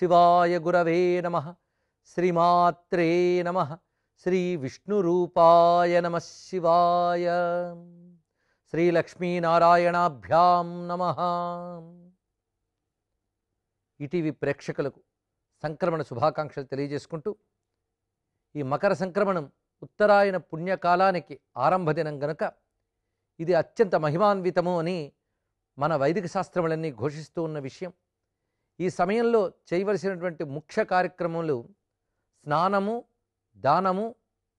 శివాయ గురవే నమ. శ్రీమాత్రే నమ. శ్రీ విష్ణురూపాయ నమ శివాయ. శ్రీలక్ష్మీనారాయణాభ్యాం నమ. ఈటీవీ ప్రేక్షకులకు సంక్రమణ శుభాకాంక్షలు తెలియజేసుకుంటూ ఈ మకర సంక్రమణం ఉత్తరాయణ పుణ్యకాలానికి ఆరంభదినం గనుక ఇది అత్యంత మహిమాన్వితము అని మన వైదిక శాస్త్రములన్నీ ఘోషిస్తూ ఉన్న విషయం. ఈ సమయంలో చేయవలసినటువంటి ముఖ్య కార్యక్రమాలు స్నానము దానము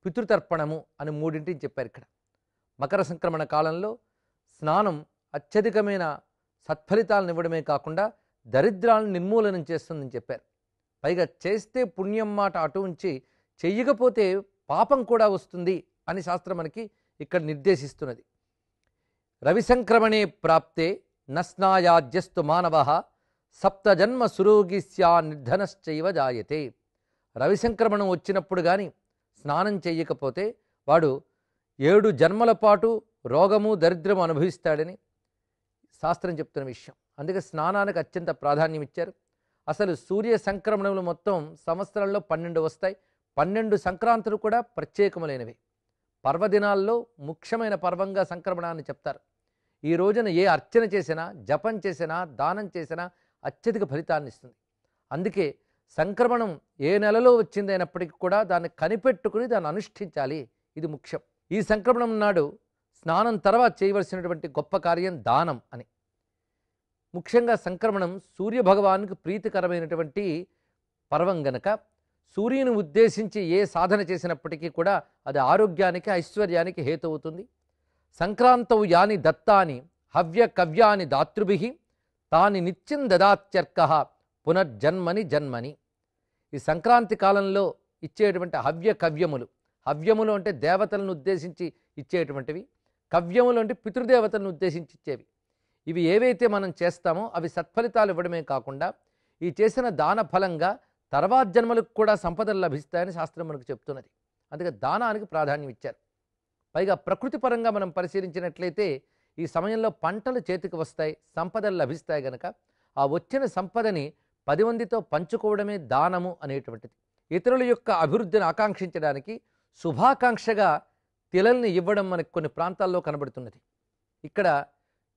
పితృతర్పణము అని మూడింటిని చెప్పారు ఇక్కడ. మకర సంక్రమణ కాలంలో స్నానం అత్యధికమైన సత్ఫలితాలను ఇవ్వడమే కాకుండా దరిద్రాలను నిర్మూలనం చేస్తుందని చెప్పారు. పైగా చేస్తే పుణ్యం మాట అటు ఉంచి చెయ్యకపోతే పాపం కూడా వస్తుంది అని శాస్త్రం మనకి ఇక్కడ నిర్దేశిస్తున్నది. రవి సంక్రమణే ప్రాప్తే నస్నాయాజ్యస్తు మానవ సప్తజన్మ సురోగిస్యా నిర్ధనశ్చైవ జాయతే. రవిసంక్రమణం వచ్చినప్పుడు కానీ స్నానం చేయకపోతే వాడు ఏడు జన్మల పాటు రోగము దరిద్రము అనుభవిస్తాడని శాస్త్రం చెప్తున్న విషయం. అందుకే స్నానానికి అత్యంత ప్రాధాన్యం ఇచ్చారు. అసలు సూర్య సంక్రమణములు మొత్తం సంవత్సరాల్లో పన్నెండు వస్తాయి. పన్నెండు సంక్రాంతులు కూడా ప్రత్యేకములైనవి. పర్వదినాల్లో ముఖ్యమైన పర్వంగా సంక్రమణాన్ని చెప్తారు. ఈ రోజున ఏ అర్చన చేసినా జపం చేసినా దానం చేసినా అత్యధిక ఫలితాన్ని ఇస్తుంది. అందుకే సంక్రమణం ఏ నెలలో వచ్చిందైనప్పటికీ కూడా దాన్ని కనిపెట్టుకుని దాన్ని అనుష్ఠించాలి. ఇది ముఖ్యం. ఈ సంక్రమణం నాడు స్నానం తర్వాత చేయవలసినటువంటి గొప్ప కార్యం దానం అని. ముఖ్యంగా సంక్రమణం సూర్యభగవానికి ప్రీతికరమైనటువంటి పర్వం గనక సూర్యుని ఉద్దేశించి ఏ సాధన చేసినప్పటికీ కూడా అది ఆరోగ్యానికి ఐశ్వర్యానికి హేతు అవుతుంది సంక్రాంతవు యాని దత్తాని హవ్య కవ్యాని దాతృభి తాని నిత్యం దదాత్యర్క పునర్జన్మని జన్మని. ఈ సంక్రాంతి కాలంలో ఇచ్చేటువంటి హవ్య కవ్యములు. హవ్యములు అంటే దేవతలను ఉద్దేశించి ఇచ్చేటువంటివి. కవ్యములు అంటే పితృదేవతలను ఉద్దేశించి ఇచ్చేవి. ఇవి ఏవైతే మనం చేస్తామో అవి సత్ఫలితాలు ఇవ్వడమే కాకుండా ఈ చేసిన దాన ఫలంగా తర్వాత జన్మలకు కూడా సంపదలు లభిస్తాయని శాస్త్రం మనకు చెప్తున్నది. అందుకే దానానికి ప్రాధాన్యం ఇచ్చారు. పైగా ప్రకృతి పరంగా మనం పరిశీలించినట్లయితే ఈ సమయంలో పంటలు చేతికి వస్తాయి సంపదలు లభిస్తాయి గనక ఆ వచ్చిన సంపదని పది మందితో పంచుకోవడమే దానము అనేటువంటిది. ఇతరుల యొక్క అభివృద్ధిని ఆకాంక్షించడానికి శుభాకాంక్షగా తిలల్ని ఇవ్వడం మనకు కొన్ని ప్రాంతాల్లో కనబడుతున్నది. ఇక్కడ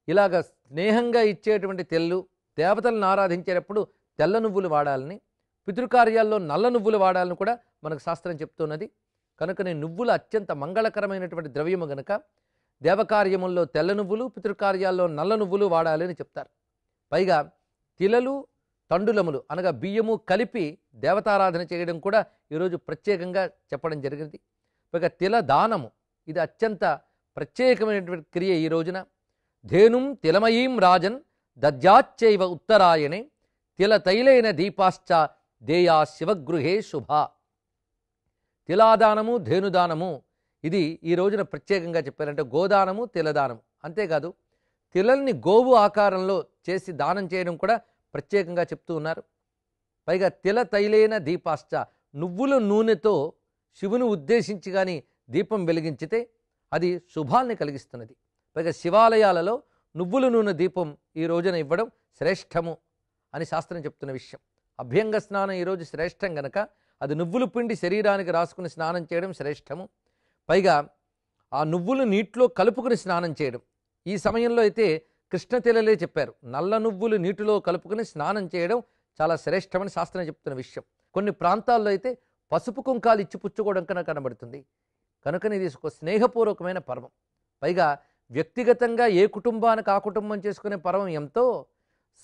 ఇలాగ స్నేహంగా ఇచ్చేటువంటి తెల్లు దేవతలను ఆరాధించేటప్పుడు తెల్ల నువ్వులు వాడాలని పితృకార్యాల్లో నల్ల నువ్వులు వాడాలని కూడా మనకు శాస్త్రం చెప్తున్నది. కనుకనే నువ్వులు అత్యంత మంగళకరమైనటువంటి ద్రవ్యము గనక దేవకార్యముల్లో తెల్ల నువ్వులు పితృకార్యాల్లో నల్ల నువ్వులు వాడాలని చెప్తారు. పైగా తిలలు తండులములు అనగా బియ్యము కలిపి దేవతారాధన చేయడం కూడా ఈరోజు ప్రత్యేకంగా చెప్పడం జరిగింది. పైగా తిల దానము ఇది అత్యంత ప్రత్యేకమైనటువంటి క్రియ ఈ రోజున. ధేనుం తిలమయీం రాజన్ దద్యాచ్చైవ ఉత్తరాయణే తిల తైలైన దీపాశ్చ దేయా శివగృహే శుభ. తిలాదానము ధేనుదానము ఇది ఈ రోజున ప్రత్యేకంగా చెప్పారంటే గోదానము తిలదానము. అంతేకాదు తిలల్ని గోవు ఆకారంలో చేసి దానం చేయడం కూడా ప్రత్యేకంగా చెప్తూ ఉన్నారు. పైగా తిల తైలైన దీపాశ్చ నువ్వుల నూనెతో శివుని ఉద్దేశించి కానీ దీపం వెలిగించితే అది శుభాల్ని కలిగిస్తున్నది. పైగా శివాలయాలలో నువ్వుల నూనె దీపం ఈ రోజున ఇవ్వడం శ్రేష్టము అని శాస్త్రం చెప్తున్న విషయం. అభ్యంగ స్నానం ఈరోజు శ్రేష్టం గనక అది నువ్వులు పిండి శరీరానికి రాసుకుని స్నానం చేయడం శ్రేష్టము. పైగా ఆ నువ్వులు నీటిలో కలుపుకుని స్నానం చేయడం. ఈ సమయంలో అయితే కృష్ణ తెలలే చెప్పారు నల్ల నువ్వులు నీటిలో కలుపుకుని స్నానం చేయడం చాలా శ్రేష్టమని శాస్త్రం చెప్తున్న విషయం. కొన్ని ప్రాంతాల్లో అయితే పసుపు కుంకాలు ఇచ్చి పుచ్చుకోవడం కన్నా కనబడుతుంది. కనుకని ఇది ఒక స్నేహపూర్వకమైన పర్వం. పైగా వ్యక్తిగతంగా ఏ కుటుంబానికి ఆ కుటుంబం చేసుకునే పర్వం ఎంతో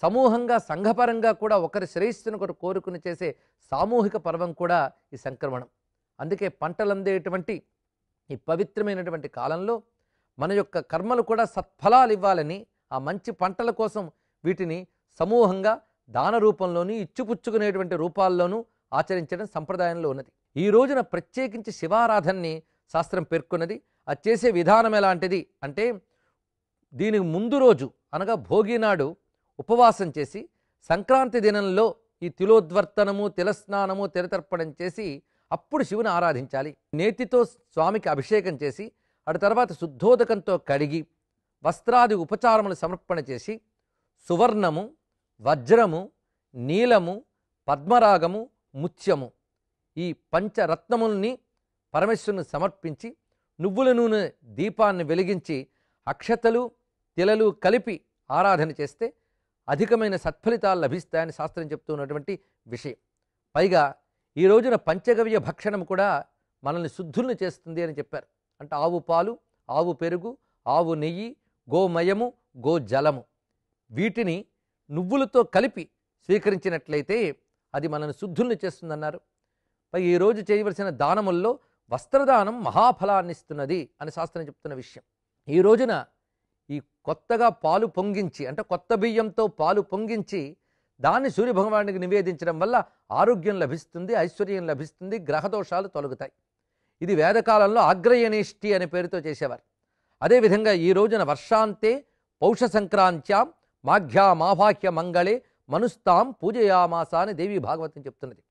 సమూహంగా సంఘపరంగా కూడా ఒకరి శ్రేయస్సును ఒకరు కోరుకుని చేసే సామూహిక పర్వం కూడా ఈ సంక్రమణం. అందుకే పంటలందేటువంటి ఈ పవిత్రమైనటువంటి కాలంలో మన యొక్క కర్మలు కూడా సత్ఫలాలు ఇవ్వాలని ఆ మంచి పంటల కోసం వీటిని సమూహంగా దాన రూపంలోనూ ఇచ్చిపుచ్చుకునేటువంటి రూపాల్లోనూ ఆచరించడం సంప్రదాయంలో ఉన్నది. ఈ రోజున ప్రత్యేకించి శివారాధనని శాస్త్రం పేర్కొన్నది. అది చేసే విధానం ఎలాంటిది అంటే దీనికి ముందు రోజు అనగా భోగి నాడు ఉపవాసం చేసి సంక్రాంతి దినంలో ఈ తిలోద్వర్తనము తిలస్నానము తిరతర్పణం చేసి అప్పుడు శివుని ఆరాధించాలి. నేతితో స్వామికి అభిషేకం చేసి అటు తర్వాత శుద్ధోదకంతో కడిగి వస్త్రాది ఉపచారములు సమర్పణ చేసి సువర్ణము వజ్రము నీలము పద్మరాగము ముత్యము ఈ పంచరత్నముల్ని పరమేశ్వరుని సమర్పించి నువ్వుల నూనె దీపాన్ని వెలిగించి అక్షతలు తిలలు కలిపి ఆరాధన చేస్తే అధికమైన సత్ఫలితాలు లభిస్తాయని శాస్త్రం చెప్తున్నటువంటి విషయం. పైగా ఈ రోజున పంచగవ్య భక్షణం కూడా మనల్ని శుద్ధుల్ని చేస్తుంది అని చెప్పారు. అంటే ఆవు పాలు ఆవు పెరుగు ఆవు నెయ్యి గోమయము గోజలము. వీటిని నువ్వులతో కలిపి స్వీకరించినట్లయితే అది మనల్ని శుద్ధుల్ని చేస్తుందన్నారు. పై ఈ రోజు చేయవలసిన దానముల్లో వస్త్రదానం మహాఫలాన్ని ఇస్తున్నది అని శాస్త్రం చెప్తున్న విషయం. ఈ రోజున ఈ కొత్తగా పాలు పొంగించి అంటే కొత్త బియ్యంతో పాలు పొంగించి దాన్ని సూర్యభగవానికి నివేదించడం వల్ల ఆరోగ్యం లభిస్తుంది ఐశ్వర్యం లభిస్తుంది గ్రహదోషాలు తొలగుతాయి. ఇది వేదకాలంలో ఆగ్రయనిష్టి అనే పేరుతో చేసేవారు. అదేవిధంగా ఈ రోజున వర్షాంతే పౌష సంక్రాంత్యాం మాఘ్యా మాభాహ్య మంగళే మనుస్తాం పూజయామాస అని దేవి భాగవతం చెప్తున్నది.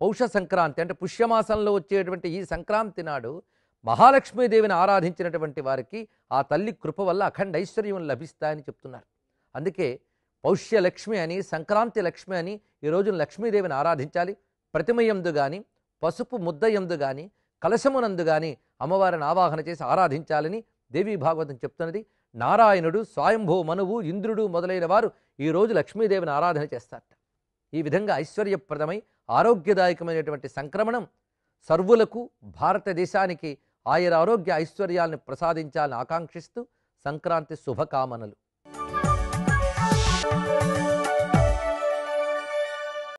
పౌష సంక్రాంతి అంటే పుష్యమాసంలో వచ్చేటువంటి ఈ సంక్రాంతి నాడు మహాలక్ష్మీదేవిని ఆరాధించినటువంటి వారికి ఆ తల్లి కృప వల్ల అఖండ ఐశ్వర్యం లభిస్తాయని చెప్తున్నారు. అందుకే పౌష్య లక్ష్మి అని సంక్రాంతి లక్ష్మి అని ఈ రోజున లక్ష్మీదేవిని ఆరాధించాలి. ప్రతిమయందు కానీ పసుపు ముద్దయందు కానీ కలశమునందు కానీ అమ్మవారిని ఆవాహన చేసి ఆరాధించాలని దేవీ భాగవతం చెప్తున్నది. నారాయణుడు స్వయంభూ మనువు ఇంద్రుడు మొదలైన వారు ఈ రోజు లక్ష్మీదేవిని ఆరాధన చేస్తారట. ఈ విధంగా ఐశ్వర్యప్రదమై ఆరోగ్యదాయకమైనటువంటి సంక్రమణం సర్వులకు భారతదేశానికి ఆయన ఆరోగ్య ఐశ్వర్యాలను ప్రసాదించాలని ఆకాంక్షిస్తూ సంక్రాంతి శుభకామనలు.